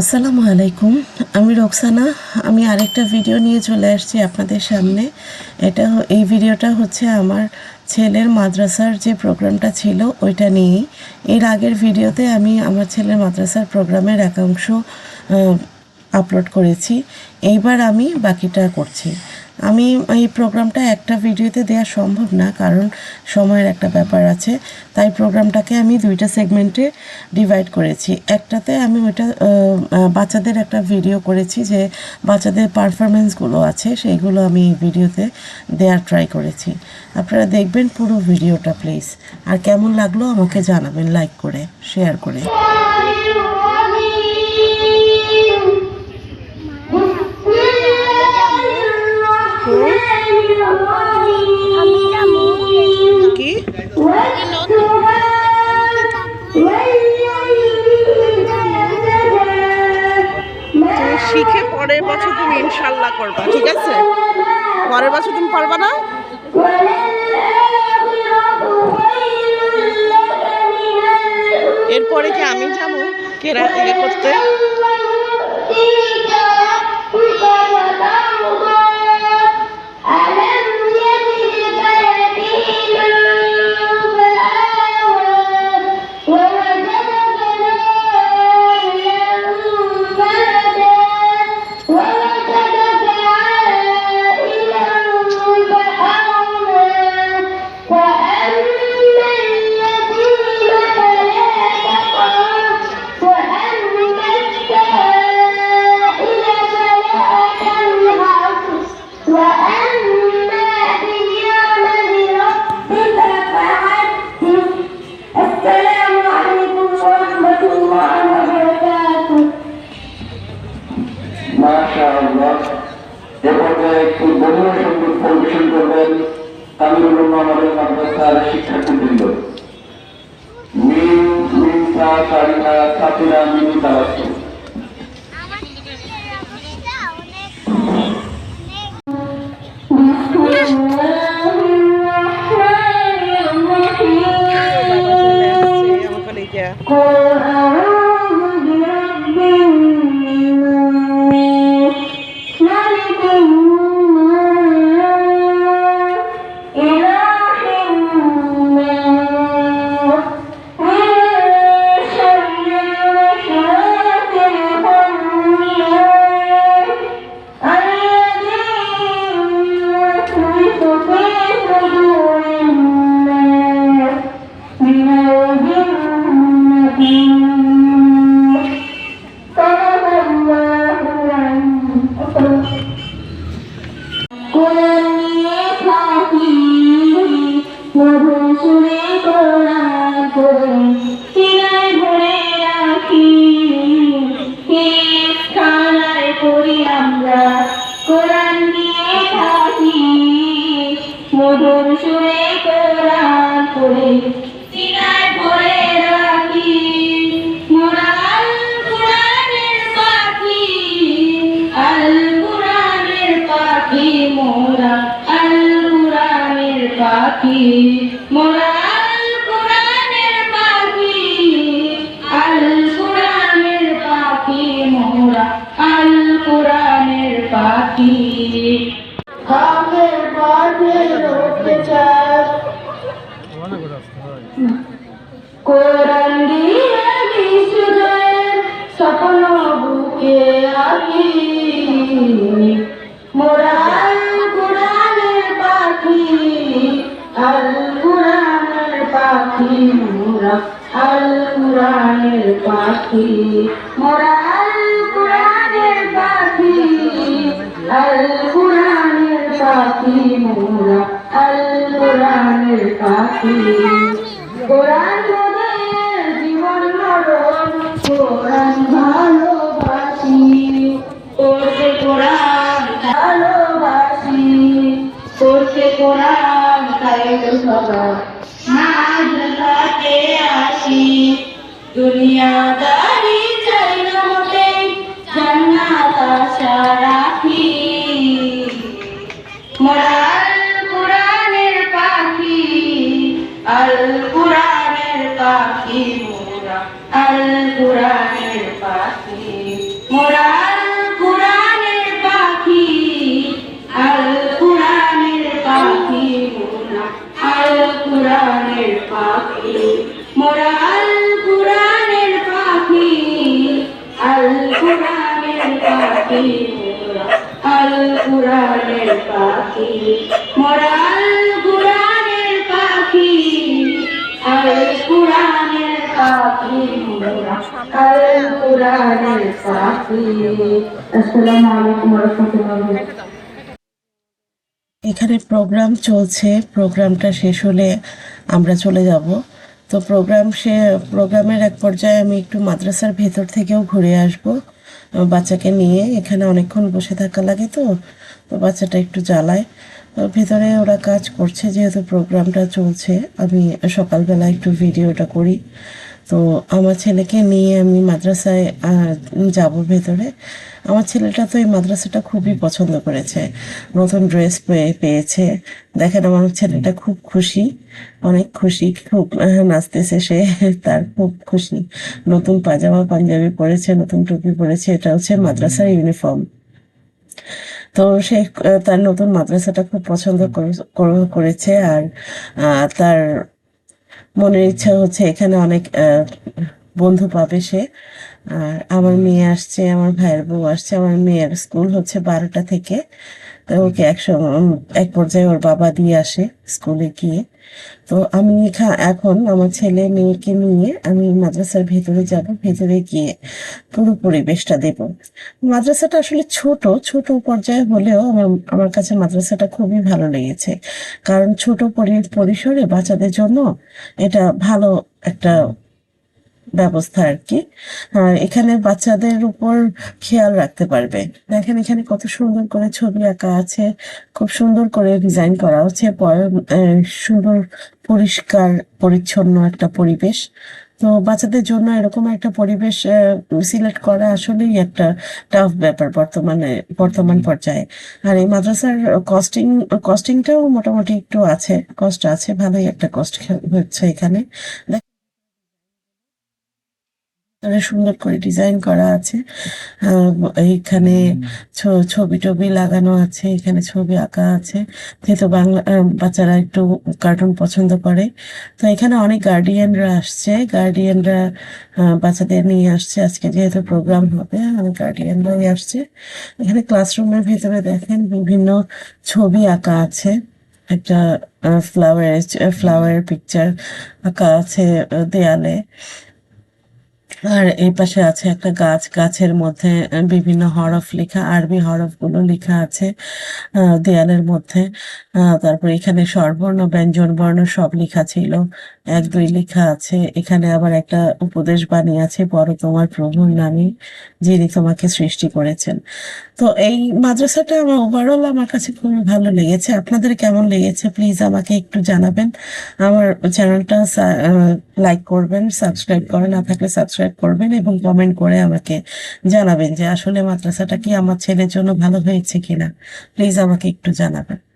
আসসালামু আলাইকুম, আমি রোকসানা। আমি আরেকটা ভিডিও নিয়ে চলে আসছি আপনাদের সামনে। এটা এই ভিডিওটা হচ্ছে আমার ছেলের মাদ্রাসার যে প্রোগ্রামটা ছিল, ওইটা নিয়েই। এর আগের ভিডিওতে আমি আমার ছেলের মাদ্রাসার প্রোগ্রামের একাংশ আপলোড করেছি। এইবার আমি বাকিটা করছি। আমি এই প্রোগ্রামটা একটা ভিডিওতে দেওয়া সম্ভব না, কারণ সময়ের একটা ব্যাপার আছে। তাই প্রোগ্রামটাকে আমি দুইটা সেগমেন্টে ডিভাইড করেছি। একটাতে আমি ওইটা বাচ্চাদের একটা ভিডিও করেছি যে বাচ্চাদের পারফরমেন্সগুলো আছে, সেইগুলো আমি ভিডিওতে দেওয়ার ট্রাই করেছি। আপনারা দেখবেন পুরো ভিডিওটা প্লিজ আর কেমন লাগল আমাকে জানাবেন লাইক করে শেয়ার করে। ইনশাল্লাহ করবা, ঠিক আছে? পরের বছর তুমি পারবা না? এরপরে কি আমি যাব কেরা করতে? শিক্ষার্থীবৃন্দ মিম মিমসা সারিকা সাতিরা মিমিতা রাষ্ট্র Yeah. পাখি মোরা আল কোরআনের পাখি আল কোরআনের পাখি, মোরা আল কোরআনের পাখি। কামের পথে রোতে চায় কোরআনের পাখি মোরা কোরআনের পাখি আল কোরআনের পাখি, মোরা আল কোরআনের পাখি। কোরআন কোরআন ভালোবাসি, পড়তে কোরআন ভালোবাসি, পড়তে কোরআন তাই তো সবার মাদ্রাসাতে আসি। দুনিয়াদারি পাখি, আল কোরআনের পাখি মোরা, আল কোরআনের পাখি। আল পাখি কোরআনের পাখি মোরা, আল কোরআনের পাখি। মোরা পাখি আল কোরআনের পাখি মোরা আল কোরআনের পাখি আল কোরআনের পাখি আল কোরআনের পাখি। আসসালামু আলাইকুম ওয়া রাহমাতুল্লাহি এখানে প্রোগ্রাম চলছে, প্রোগ্রামটা শেষ হলে আমরা চলে যাব। তো প্রোগ্রাম সে, প্রোগ্রামের এক পর্যায়ে আমি একটু মাদ্রাসার ভেতর থেকেও ঘুরে আসব। বাচ্চাকে নিয়ে এখানে অনেকক্ষণ বসে থাকা লাগে তো তো বাচ্চাটা একটু জ্বালায়। ভিতরে ওরা কাজ করছে, যেহেতু প্রোগ্রামটা চলছে, আমি সকালবেলা একটু ভিডিওটা করি। তো আমার ছেলেকে নিয়ে আমি মাদ্রাসায় যাব ভেতরে। আমার ছেলেটা তো এই মাদ্রাসাটা খুবই পছন্দ করেছে। নতুন ড্রেস পেয়ে পেয়েছে। দেখেন, আমার ছেলেটা খুব খুশি। অনেক খুশি। খুব নাচতেছে সে। তার খুব খুশি। নতুন পাজামা পাঞ্জাবি পরেছে, নতুন টুপি পরেছে। এটা হচ্ছে মাদ্রাসার ইউনিফর্ম তো সে তার নতুন মাদ্রাসাটা খুব পছন্দ করে- করে- করেছে। আর তার মনের ইচ্ছা হচ্ছে এখানে অনেক বন্ধু পাবে সে। আর আমার মেয়ে আসছে, আমার ভাইয়ের বউ আসছে, আমার মেয়ের স্কুল হচ্ছে বারোটা থেকে। তো ওকে একশো এক পর্যায়ে ওর বাবা দিয়ে আসে স্কুলে গিয়ে। তো আমি এখা- এখন আমার ছেলে মেয়েকে নিয়ে আমি মাদ্রাসার ভেতরে যাব, ভেতরে গিয়ে পুরো পরিবেশটা দেব। মাদ্রাসাটা আসলে ছোট ছোট পর্যায়ে হলেও আমার আমার কাছে মাদ্রাসাটা খুবই ভালো লেগেছে। কারণ ছোট পরি- পরিসরে বাচ্চাদের জন্য এটা ভালো একটা ব্যবস্থা আর কি এখানে বাচ্চাদের উপর খেয়াল রাখতে পারবে। দেখেন এখানে কত সুন্দর করে ছবি আঁকা আছে খুব সুন্দর করে ডিজাইন করা হচ্ছে। সুন্দর পরিষ্কার পরিচ্ছন্ন একটা পরিবেশ। তো বাচ্চাদের জন্য এরকম একটা পরিবেশ সিলেক্ট করা আসলেই একটা টাফ ব্যাপার বর্তমানে বর্তমান পর্যায়ে। আর এই মাদ্রাসার কস্টিং কস্টিংটাও মোটামুটি একটু আছে কষ্ট আছে ভালোই একটা কষ্ট হচ্ছে এখানে। ভিতরে সুন্দর করে ডিজাইন করা আছে। এইখানে ছবি টবি লাগানো আছে, এখানে ছবি আঁকা আছে। যেহেতু বাংলা বাচ্চারা একটু কার্টুন পছন্দ করে। তো এখানে অনেক গার্ডিয়ানরা আসছে। গার্ডিয়ানরা বাচ্চাদের নিয়ে আসছে। আজকে যেহেতু প্রোগ্রাম হবে অনেক গার্ডিয়ানরাই আসছে। এখানে ক্লাসরুমের ভিতরে দেখেন বিভিন্ন ছবি আঁকা আছে। একটা ফ্লাওয়ার ফ্লাওয়ার পিকচার আঁকা আছে দেয়ালে। আর এই পাশে আছে একটা গাছ। গাছের মধ্যে বিভিন্ন হরফ লেখা, আরবি হরফগুলো লেখা আছে দেয়ালের মধ্যে। তারপর এখানে স্বরবর্ণ ব্যঞ্জন বর্ণ সব লেখা ছিল। এক, দুই লেখা আছে। এখানে আবার একটা উপদেশ বাণী আছে, বড় তোমার প্রভুর নামে যিনি তোমাকে সৃষ্টি করেছেন। তো এই মাদ্রাসাটা আমার ওভারঅল আমার কাছে খুবই ভালো লেগেছে। আপনাদের কেমন লেগেছে? প্লিজ আমাকে একটু জানাবেন। আমার চ্যানেলটা লাইক করবেন সাবস্ক্রাইব করে না থাকলে সাবস্ক্রাইব করবেন এবং কমেন্ট করে আমাকে জানাবেন যে আসলে মাদ্রাসাটা কি আমার ছেলের জন্য ভালো হয়েছে কিনা। প্লিজ আমাকে একটু জানাবেন।